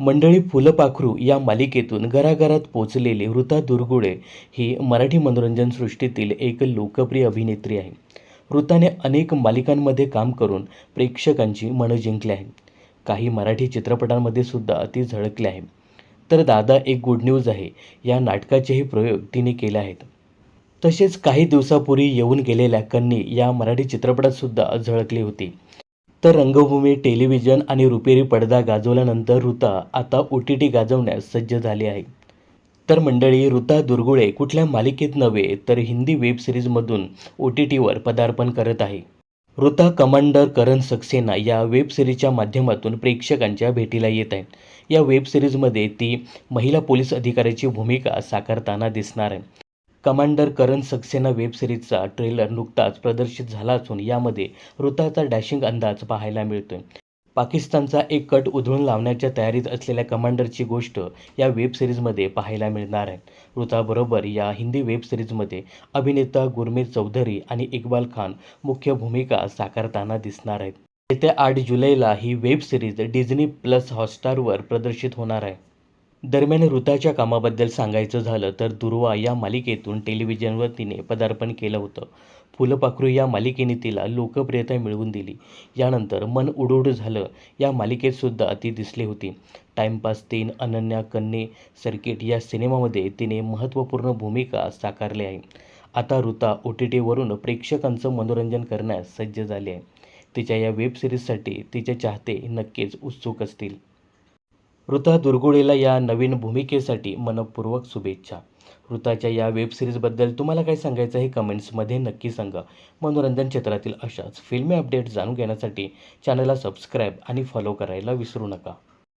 मंडळी फुलपाखरू या मालिकेतून घराघरात पोचलेली ऋता दुर्गुळे ही मराठी मनोरंजन सृष्टीतील एक लोकप्रिय अभिनेत्री आहे. ऋताने अनेक मालिकांमध्ये काम करून प्रेक्षकांची मनं जिंकली आहे काही मराठी चित्रपटांमध्ये सुद्धा ती झळकली आहे. तर दादा एक गुड न्यूज आहे. या नाटकाचेही प्रयोग तिने केले आहेत. तसेच काही दिवसापूर्वी येऊन गेलेल्या कन्नी या मराठी चित्रपटात सुद्धा झळकली होती. तर रंगभूमी टेलिव्हिजन आणि रुपेरी पडदा गाजवल्यानंतर ऋता आता ओ टी टी गाजवण्यास सज्ज झाली आहे. तर मंडळी ऋता दुर्गुळे कुठल्या मालिकेत नव्हे तर हिंदी वेब सिरीजमधून ओ टी टीवर पदार्पण करत आहे. ऋता कमांडर करण सक्सेना या वेब सिरीजच्या माध्यमातून प्रेक्षकांच्या भेटीला येत आहेत. या वेब सिरीजमध्ये ती महिला पोलीस अधिकाऱ्याची भूमिका साकारताना दिसणार आहे. कमांडर करण सक्सेना वेब सिरीजचा ट्रेलर नुकताच प्रदर्शित झाला असून यामध्ये ऋताचा डॅशिंग अंदाज पाहायला मिळतोय. पाकिस्तानचा एक कट उधळून लावण्याच्या तयारीत असलेल्या कमांडरची गोष्ट या वेब सिरीजमध्ये पाहायला मिळणार आहे. ऋताबरोबर या हिंदी वेब सिरीजमध्ये अभिनेता गुरमीत चौधरी आणि इक्बाल खान मुख्य भूमिका साकारताना दिसणार आहेत. येत्या आठ जुलैला ही वेब सिरीज डिझनी प्लस हॉटस्टारवर प्रदर्शित होणार आहे. दरम्यान ऋताच्या कामाबद्दल सांगायचं झालं तर दुर्वा या मालिकेतून टेलिव्हिजनवर तिने पदार्पण केलं होतं. फुलपाखरू या मालिकेने तिला लोकप्रियता मिळवून दिली. यानंतर मन उडूड झालं. या मालिकेत सुद्धा ती दिसली होती. टाइमपास तीन अनन्या कन्ने सर्किट या सिनेमामध्ये तिने महत्त्वपूर्ण भूमिका साकारली आहे. आता ऋता ओ टी टीवरून प्रेक्षकांचं मनोरंजन करण्यास सज्ज झाली आहे. तिच्या या वेबसिरीजसाठी तिचे चाहते नक्कीच उत्सुक असतील. ऋता दुर्गुळेला या नवीन भूमिकेसाठी मनपूर्वक शुभेच्छा. ऋताच्या या वेबसिरीजबद्दल तुम्हाला काय सांगायचं हे कमेंट्समध्ये नक्की सांगा. मनोरंजन क्षेत्रातील अशाच फिल्मी अपडेट जाणून घेण्यासाठी चॅनलला सबस्क्राईब आणि फॉलो करायला विसरू नका.